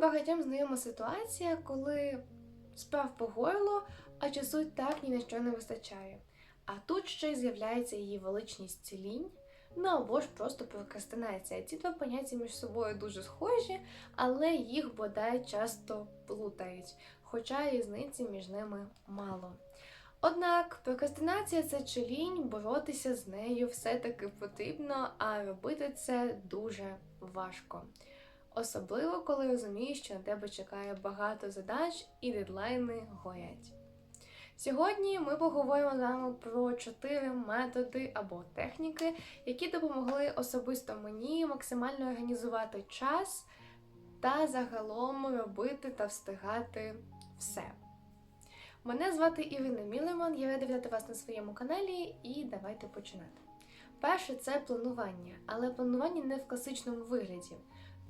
Багатьом знайома ситуація, коли справ по горло, а часу так ні на що не вистачає. А тут ще й з'являється її величність лінь, ну або ж просто прокрастинація. Ці два поняття між собою дуже схожі, але їх бодай часто плутають, хоча різниці між ними мало. Однак прокрастинація це чи боротися з нею все-таки потрібно, а робити це дуже важко. Особливо, коли розумієш, що на тебе чекає багато задач і дедлайни горять. Сьогодні ми поговоримо з вами про чотири методи або техніки, які допомогли особисто мені максимально організувати час та загалом робити та встигати все. Мене звати Ірина Мілеман, я рада вітати вас на своєму каналі і давайте починати. Перше це планування, але планування не в класичному вигляді.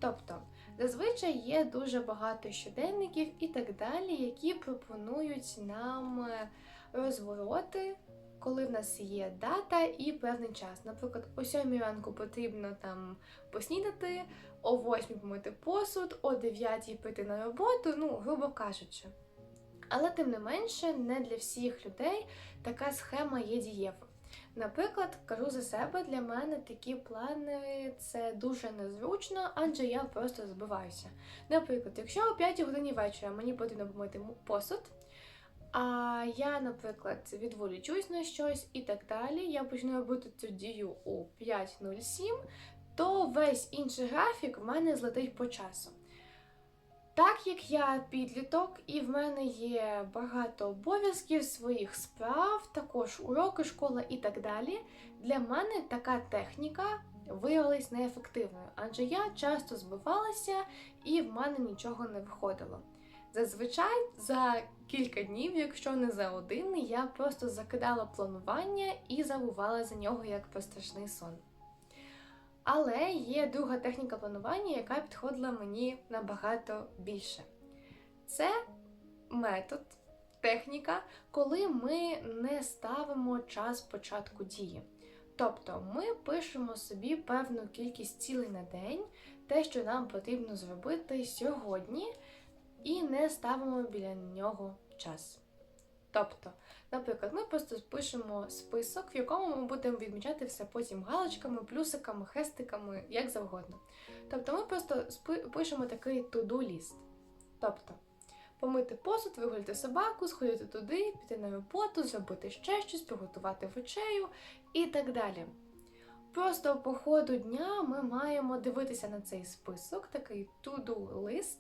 Тобто, зазвичай є дуже багато щоденників і так далі, які пропонують нам е, розвороти, коли в нас є дата і певний час. Наприклад, о 7 ранку потрібно там поснідати, о 8 помити посуд, о 9 прийти на роботу, ну, грубо кажучи. Але тим не менше, не для всіх людей така схема є дієвою. Наприклад, кажу за себе, для мене такі плани це дуже незручно, адже я просто збиваюся. Наприклад, якщо о 5 годині вечора мені потрібно помити посуд, а я, наприклад, відволічусь на щось і так далі, я почну робити цю дію у 5.07, то весь інший графік в мене злетить по часу. Так як я підліток і в мене є багато обов'язків, своїх справ, також уроки, школа і так далі, для мене така техніка виявилась неефективною, адже я часто збивалася і в мене нічого не виходило. Зазвичай за кілька днів, якщо не за один, я просто закидала планування і забувала за нього як про страшний сон. Але є друга техніка планування, яка підходила мені набагато більше. Це метод, техніка, коли ми не ставимо час початку дії. Тобто ми пишемо собі певну кількість цілей на день, те, що нам потрібно зробити сьогодні, і не ставимо біля нього час. Тобто, наприклад, ми просто пишемо список, в якому ми будемо відмічати все потім галочками, плюсиками, хестиками, як завгодно. Тобто ми просто пишемо такий to-do ліст. Тобто, помити посуд, вигуляти собаку, сходити туди, піти на роботу, зробити ще щось, приготувати вечерю і так далі. Просто по ходу дня ми маємо дивитися на цей список, такий to-do лист,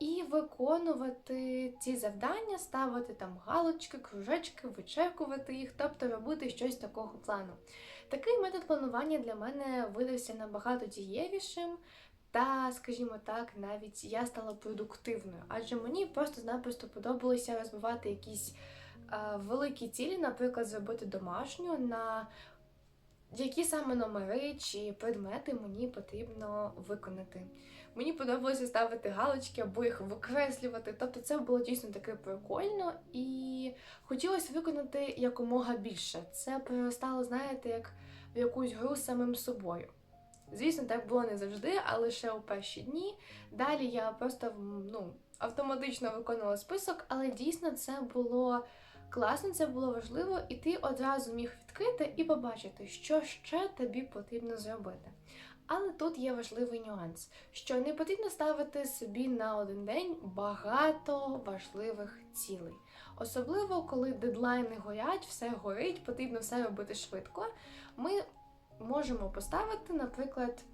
і виконувати ці завдання, ставити там галочки, кружечки, вичеркувати їх, тобто робити щось такого плану. Такий метод планування для мене видався набагато дієвішим. Та, скажімо так, навіть я стала продуктивною, адже мені просто-напросто подобалося розбивати якісь е, великі цілі, наприклад, зробити домашню на які саме номери чи предмети мені потрібно виконати. Мені подобалося ставити галочки або їх викреслювати. Тобто це було дійсно таке прикольно і хотілося виконати якомога більше. Це переростало, знаєте, як в якусь гру з самим собою. Звісно, так було не завжди, а лише у перші дні. Далі я просто ну, автоматично виконувала список, але дійсно це було класно, це було важливо, і ти одразу міг відкрити і побачити, що ще тобі потрібно зробити. Але тут є важливий нюанс, що не потрібно ставити собі на один день багато важливих цілей. Особливо, коли дедлайни горять, все горить, потрібно все робити швидко. Ми можемо поставити, наприклад,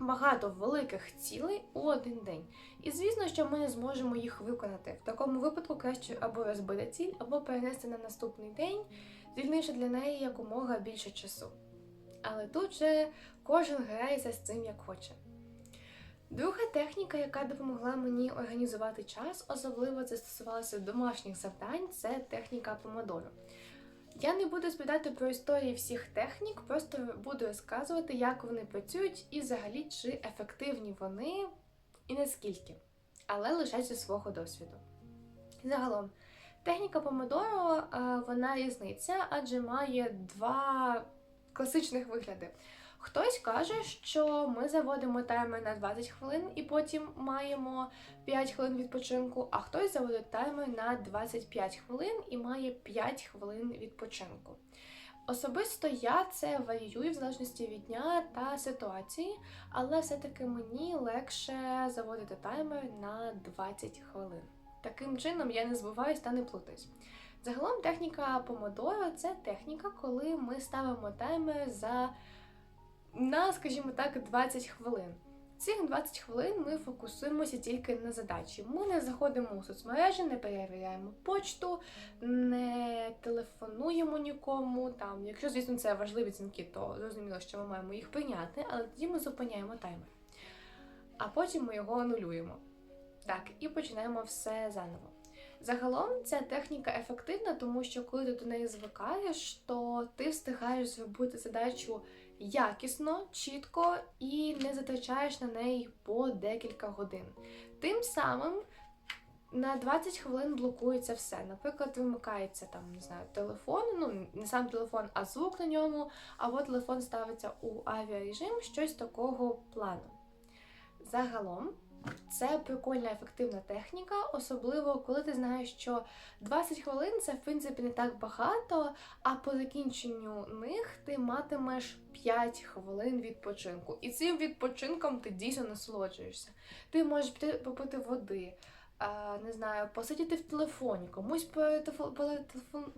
багато великих цілей у один день. І звісно, що ми не зможемо їх виконати. В такому випадку краще або розбити ціль, або перенести на наступний день, звільнивши для неї якомога більше часу. Але тут же кожен грається з цим як хоче. Друга техніка, яка допомогла мені організувати час, особливо це стосувалося домашніх завдань, це техніка помодоро. Я не буду розповідати про історії всіх технік, просто буду розказувати, як вони працюють і взагалі чи ефективні вони і наскільки, але лише зі свого досвіду. Загалом, техніка помидоро вона різниця, адже має два класичних вигляди. Хтось каже, що ми заводимо таймер на 20 хвилин і потім маємо 5 хвилин відпочинку, а хтось заводить таймер на 25 хвилин і має 5 хвилин відпочинку. Особисто я це варіюю в залежності від дня та ситуації, але все-таки мені легше заводити таймер на 20 хвилин. Таким чином я не збиваюсь та не плутаюсь. Загалом техніка Помодоро це техніка, коли ми ставимо таймер за на, скажімо так, 20 хвилин. Цих 20 хвилин ми фокусуємося тільки на задачі. Ми не заходимо у соцмережі, не перевіряємо почту, не телефонуємо нікому. Там, якщо, звісно, це важливі дзвінки, то зрозуміло, що ми маємо їх прийняти, але тоді ми зупиняємо таймер. А потім ми його анулюємо. Так, і починаємо все заново. Загалом ця техніка ефективна, тому що коли ти до неї звикаєш, то ти встигаєш зробити задачу якісно, чітко і не затрачаєш на неї по декілька годин. Тим самим на 20 хвилин блокується все. Наприклад, вимикається там, не знаю, телефон, ну не сам телефон, а звук на ньому, або телефон ставиться у авіарежим, щось такого плану. Загалом. Це прикольна ефективна техніка, особливо коли ти знаєш, що 20 хвилин це в принципі не так багато, а по закінченню них ти матимеш 5 хвилин відпочинку. І цим відпочинком ти дійсно насолоджуєшся. Ти можеш попити води, не знаю, посидіти в телефоні, комусь телефон...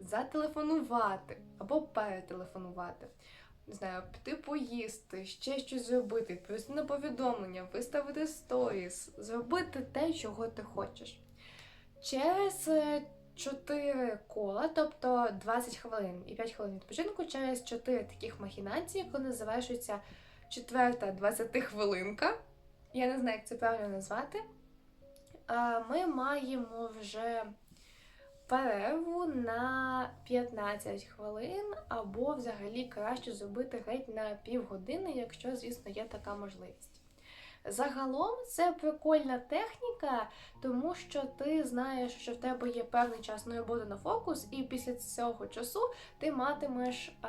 зателефонувати або перетелефонувати не знаю, піти поїсти, ще щось зробити, відповісти на повідомлення, виставити сторіс, зробити те, чого ти хочеш. Через 4 кола, тобто 20 хвилин і 5 хвилин відпочинку, через 4 таких махінації, коли завершується четверта 20 хвилинка, я не знаю, як це правильно назвати, ми маємо вже перерву на 15 хвилин, або взагалі краще зробити геть на півгодини, якщо, звісно, є така можливість. Загалом це прикольна техніка, тому що ти знаєш, що в тебе є певний час на роботу на фокус, і після цього часу ти матимеш е,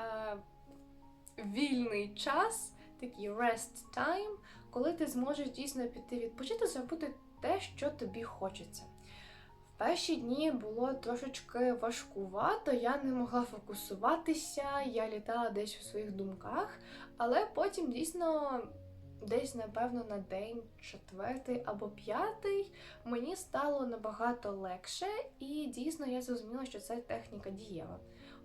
вільний час, такий rest time, коли ти зможеш дійсно піти відпочити, зробити те, що тобі хочеться. Перші дні було трошечки важкувато, я не могла фокусуватися, я літала десь у своїх думках, але потім дійсно, десь, напевно, на день четвертий або п'ятий мені стало набагато легше, і дійсно я зрозуміла, що це техніка дієва.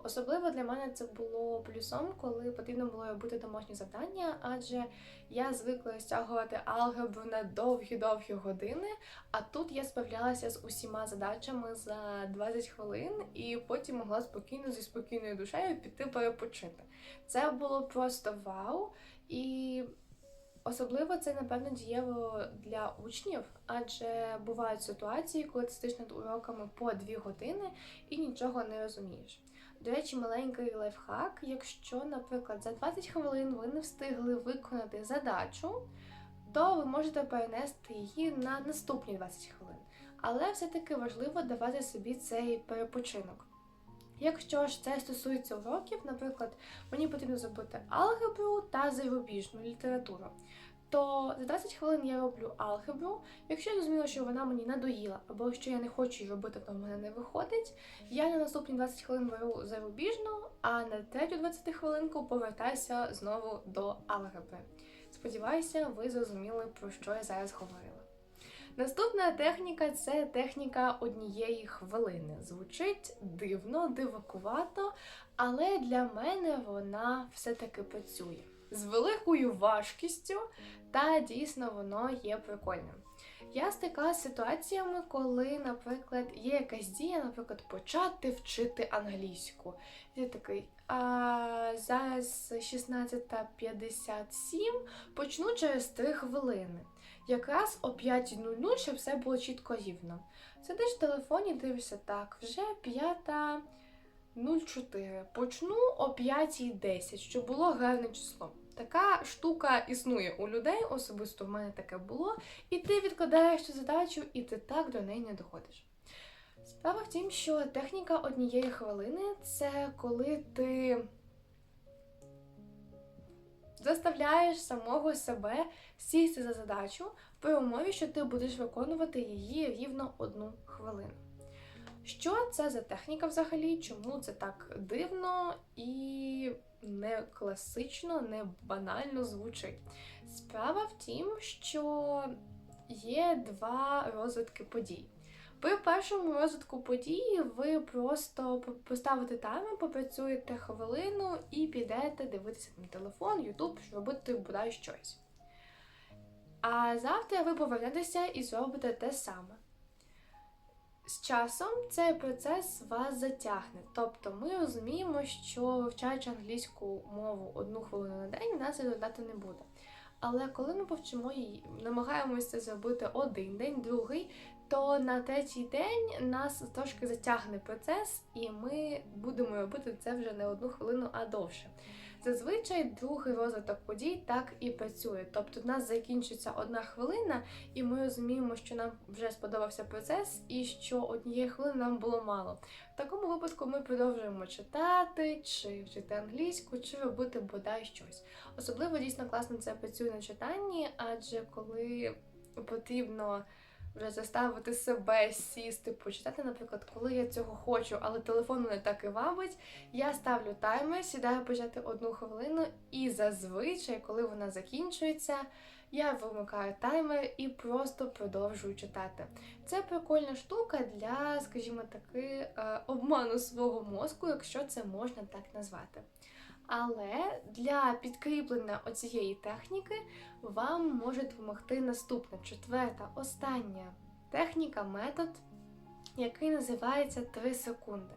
Особливо для мене це було плюсом, коли потрібно було робити домашні завдання, адже я звикла стягувати алгебру на довгі-довгі години, а тут я справлялася з усіма задачами за 20 хвилин і потім могла спокійно зі спокійною душею піти перепочити. Це було просто вау! І Особливо це, напевно, дієво для учнів, адже бувають ситуації, коли ти сидиш над уроками по дві години і нічого не розумієш. До речі, маленький лайфхак, якщо, наприклад, за 20 хвилин ви не встигли виконати задачу, то ви можете перенести її на наступні 20 хвилин. Але все-таки важливо давати собі цей перепочинок. Якщо ж це стосується уроків, наприклад, мені потрібно зробити алгебру та зарубіжну літературу, то за 20 хвилин я роблю алгебру. Якщо я зрозуміла, що вона мені надоїла, або що я не хочу її робити, то в мене не виходить, я на наступні 20 хвилин беру зарубіжну, а на третю 20 хвилинку повертаюся знову до алгебри. Сподіваюся, ви зрозуміли, про що я зараз говорила. Наступна техніка це техніка однієї хвилини. Звучить дивно, дивакувато, але для мене вона все-таки працює з великою важкістю, та дійсно воно є прикольним. Я стикалася з ситуаціями, коли, наприклад, є якась дія, наприклад, почати вчити англійську. Я такий, а зараз 16.57, почну через 3 хвилини. Якраз о 5.00, щоб все було чітко рівно. Сидиш в телефоні, дивишся так, вже 5.04. Почну о 5.10, щоб було гарне число. Така штука існує у людей, особисто в мене таке було, і ти відкладаєш цю задачу, і ти так до неї не доходиш. Справа в тім, що техніка однієї хвилини це коли ти заставляєш самого себе сісти за задачу при умові, що ти будеш виконувати її рівно одну хвилину. Що це за техніка взагалі? Чому це так дивно і не класично, не банально звучить? Справа в тім, що є два розвитки подій. При першому розвитку події ви просто поставите таймер, попрацюєте хвилину і підете дивитися на телефон, Ютуб, робити бодай щось. А завтра ви повернетеся і зробите те саме. З часом цей процес вас затягне. Тобто ми розуміємо, що вивчаючи англійську мову одну хвилину на день, нас результату не буде. Але коли ми повчимо її, намагаємося це зробити один день, другий, то на третій день нас трошки затягне процес, і ми будемо робити це вже не одну хвилину, а довше. Зазвичай другий розвиток подій так і працює. Тобто в нас закінчується одна хвилина, і ми розуміємо, що нам вже сподобався процес, і що однієї хвилини нам було мало. В такому випадку ми продовжуємо читати, чи вчити англійську, чи робити бодай щось. Особливо дійсно класно це працює на читанні, адже коли потрібно вже заставити себе сісти, почитати, наприклад, коли я цього хочу, але телефон мене так і вабить, я ставлю таймер, сідаю почати одну хвилину, і зазвичай, коли вона закінчується, я вимикаю таймер і просто продовжую читати. Це прикольна штука для, скажімо таки, е, обману свого мозку, якщо це можна так назвати. Але для підкріплення оцієї техніки вам може допомогти наступна четверта, остання техніка, метод, який називається 3 секунди.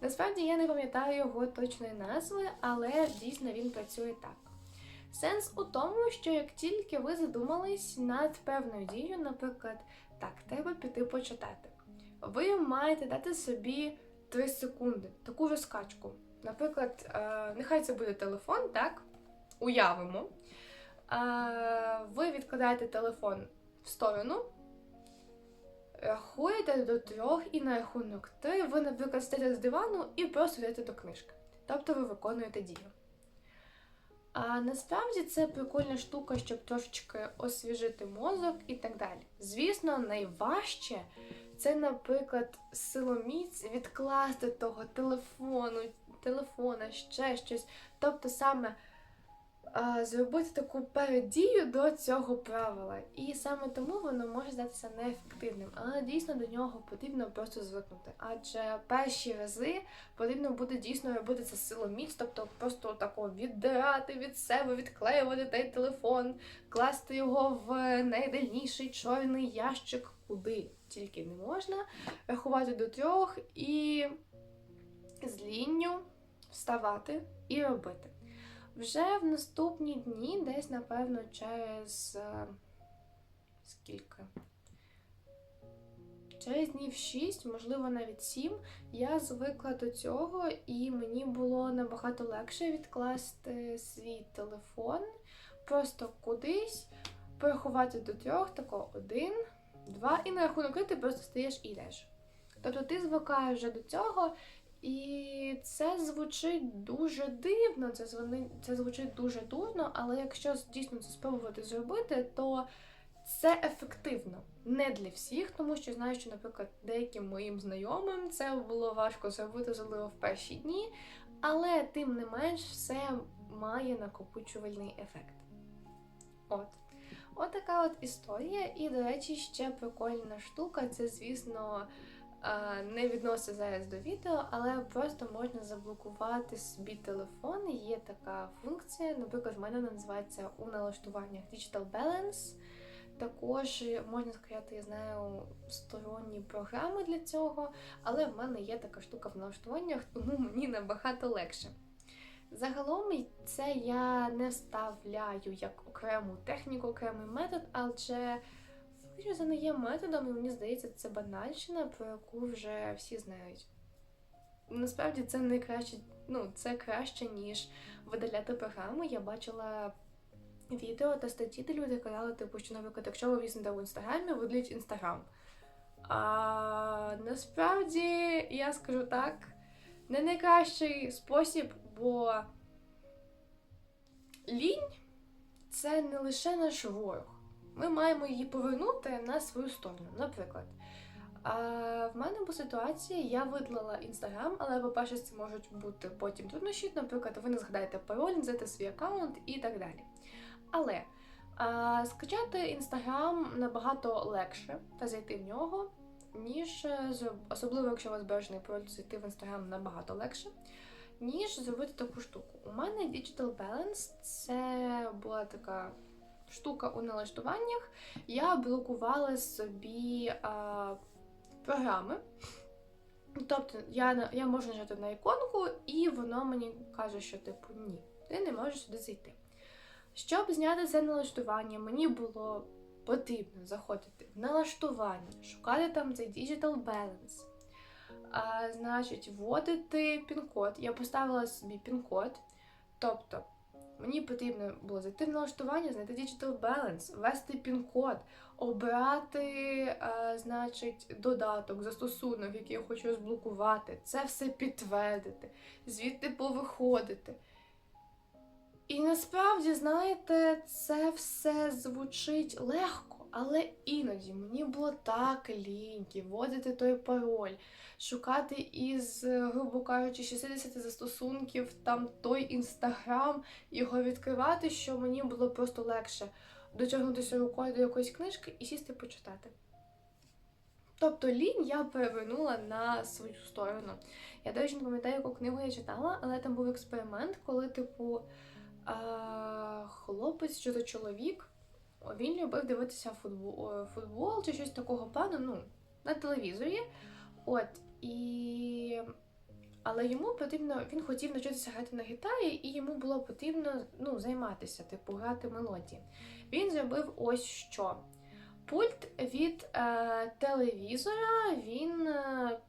Насправді я не пам'ятаю його точної назви, але дійсно він працює так. Сенс у тому, що як тільки ви задумались над певною дією, наприклад, так, треба піти почитати, ви маєте дати собі 3 секунди, таку розкачку. Наприклад, е, нехай це буде телефон, так? Уявимо. Е, ви відкладаєте телефон в сторону, рахуєте до трьох і на рахунок три ви, наприклад, стаєте з дивану і просто йдете до книжки. Тобто ви виконуєте дію. А насправді це прикольна штука, щоб трошечки освіжити мозок і так далі. Звісно, найважче це, наприклад, силоміць відкласти того телефону, телефона, ще щось. Тобто саме а, зробити таку передію до цього правила. І саме тому воно може здатися неефективним, але дійсно до нього потрібно просто звикнути. Адже перші рази потрібно буде дійсно робити це силоміць, тобто просто тако віддирати від себе, відклеювати той телефон, класти його в найдальніший чорний ящик, куди тільки не можна, рахувати до трьох і з лінню вставати і робити. Вже в наступні дні, десь, напевно, через е, скільки? Через днів 6, можливо, навіть 7, я звикла до цього, і мені було набагато легше відкласти свій телефон, просто кудись, порахувати до трьох, тако один, два, і на рахунок ти просто стаєш і йдеш. Тобто ти звикаєш вже до цього, і це звучить дуже дивно, це звони, це звучить дуже дурно, але якщо дійсно це спробувати зробити, то це ефективно не для всіх, тому що знаю, що, наприклад, деяким моїм знайомим це було важко зробити, особливо в перші дні, але тим не менш все має накопичувальний ефект. От. От така от історія. І, до речі, ще прикольна штука це, звісно не відноситься зараз до відео, але просто можна заблокувати собі телефон. Є така функція, наприклад, в мене називається у налаштуваннях Digital Balance. Також можна сказати, я знаю сторонні програми для цього, але в мене є така штука в налаштуваннях, тому мені набагато легше. Загалом це я не вставляю як окрему техніку, окремий метод, адже Фактично це не є методом, і мені здається, це банальщина, про яку вже всі знають. Насправді це найкраще, ну, це краще, ніж видаляти програму. Я бачила відео та статті, де люди казали, типу, що, наприклад, якщо ви візьмете в інстаграмі, видаліть інстаграм. А насправді я скажу так, не найкращий спосіб, бо лінь це не лише наш ворог. Ми маємо її повернути на свою сторону. Наприклад, а, в мене була ситуація, я видалила інстаграм, але, по-перше, це можуть бути потім труднощі. Наприклад, ви не згадаєте пароль, не знаєте свій аккаунт і так далі. Але а, скачати інстаграм набагато легше та зайти в нього, ніж е, особливо, якщо у вас збережений пароль, зайти в інстаграм набагато легше, ніж зробити таку штуку. У мене Digital Balance це була така штука у налаштуваннях. Я блокувала собі а, програми. Тобто я, я можу нажати на іконку, і воно мені каже, що типу ні, ти не можеш сюди зайти. Щоб зняти це налаштування, мені було потрібно заходити в налаштування, шукати там цей Digital Balance. А, значить, вводити пін-код. Я поставила собі пін-код. Тобто, мені потрібно було зайти в налаштування, знайти Digital Balance, ввести пін-код, обрати, е, значить, додаток, застосунок, який я хочу розблокувати, це все підтвердити, звідти повиходити. І насправді, знаєте, це все звучить легко, але іноді мені було так ліньки вводити той пароль, шукати із, грубо кажучи, 60 застосунків там той інстаграм, його відкривати, що мені було просто легше дотягнутися рукою до якоїсь книжки і сісти почитати. Тобто лінь я перевернула на свою сторону. Я, до речі, не пам'ятаю, яку книгу я читала, але там був експеримент, коли, типу, а, хлопець чи то чоловік, він любив дивитися футбол, футбол чи щось такого плану, ну, на телевізорі. От, і... Але йому потрібно, він хотів навчитися грати на гітарі, і йому було потрібно ну, займатися, типу, грати мелодії. Він зробив ось що. Пульт від е, телевізора він е,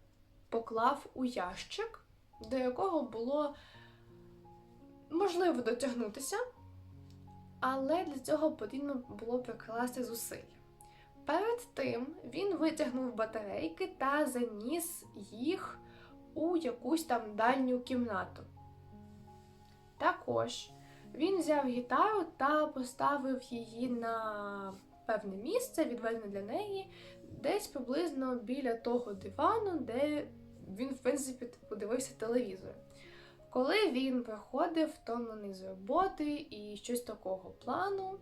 поклав у ящик, до якого було можливо дотягнутися, але для цього потрібно було прикласти зусиль. Перед тим він витягнув батарейки та заніс їх у якусь там дальню кімнату. Також він взяв гітару та поставив її на певне місце, відведене для неї, десь приблизно біля того дивану, де він, в принципі, типу, дивився телевізор. Коли він приходив втомлений з роботи і щось такого плану,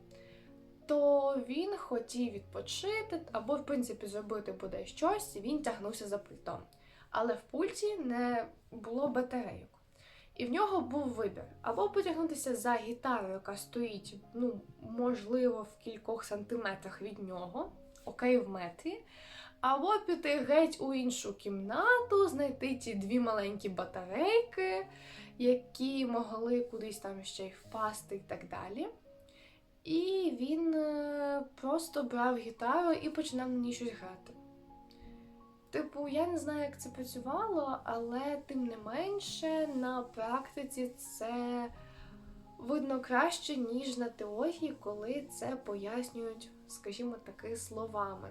то він хотів відпочити або, в принципі, зробити буде щось, і він тягнувся за пультом. Але в пульті не було батарейок. І в нього був вибір: або потягнутися за гітарою, яка стоїть, ну, можливо, в кількох сантиметрах від нього, окей, в метрі, або піти геть у іншу кімнату, знайти ті дві маленькі батарейки, які могли кудись там ще й впасти і так далі. І він е, просто брав гітару і починав на ній щось грати. Типу, я не знаю, як це працювало, але тим не менше на практиці це видно краще, ніж на теорії, коли це пояснюють, скажімо таки, словами.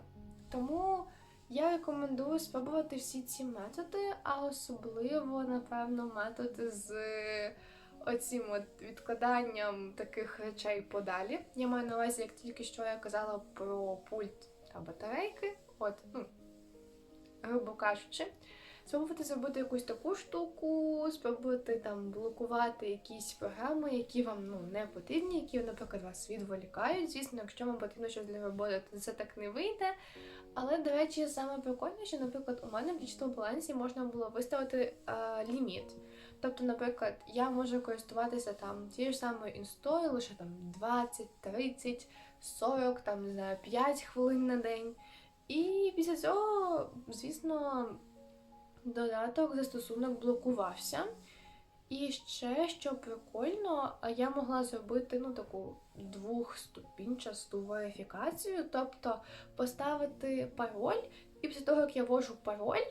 Тому я рекомендую спробувати всі ці методи, а особливо, напевно, методи з оцім от відкладанням таких речей подалі. Я маю на увазі, як тільки що я казала про пульт та батарейки. От, ну, грубо кажучи, спробувати зробити якусь таку штуку, спробувати там блокувати якісь програми, які вам ну, не потрібні, які, наприклад, вас відволікають. Звісно, якщо вам потрібно щось для роботи, то це так не вийде. Але, до речі, саме прикольне, наприклад, у мене в Digital балансі можна було виставити е, ліміт. Тобто, наприклад, я можу користуватися там тією ж самою інстою лише там 20, 30, 40, там, не знаю, 5 хвилин на день. І після цього, звісно, додаток застосунок блокувався. І ще, що прикольно, я могла зробити ну, таку двохступінчасту верифікацію, тобто поставити пароль, і після того, як я ввожу пароль,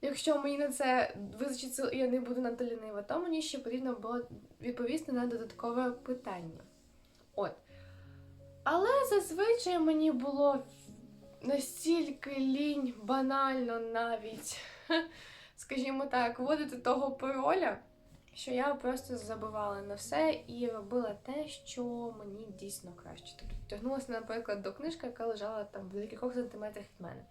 якщо мені на це визначиться, я не буду надто лінива, то мені ще потрібно було відповісти на додаткове питання. От. Але зазвичай мені було настільки лінь, банально навіть, скажімо так, вводити того пароля, що я просто забивала на все і робила те, що мені дійсно краще. Тобто тягнулася, наприклад, до книжки, яка лежала там в декількох сантиметрах від мене.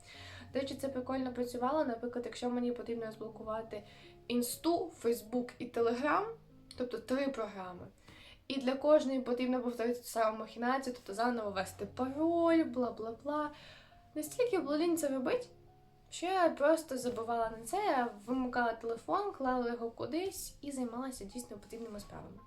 До речі, це прикольно працювало. Наприклад, якщо мені потрібно розблокувати інсту, Фейсбук і Телеграм, тобто три програми. І для кожної потрібно повторити ту саму махінацію, тобто заново ввести пароль, бла бла бла. Настільки було це робити, що я просто забувала на це, вимикала телефон, клала його кудись і займалася дійсно потрібними справами.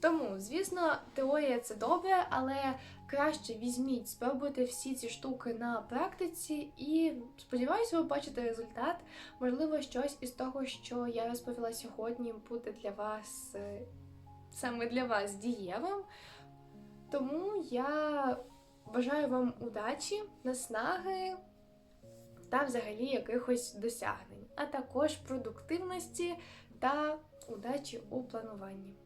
Тому, звісно, теорія це добре, але краще візьміть, спробуйте всі ці штуки на практиці і сподіваюся, ви бачите результат. Можливо, щось із того, що я розповіла сьогодні, буде для вас е, саме для вас дієвим. Тому я бажаю вам удачі, наснаги та взагалі якихось досягнень, а також продуктивності та удачі у плануванні.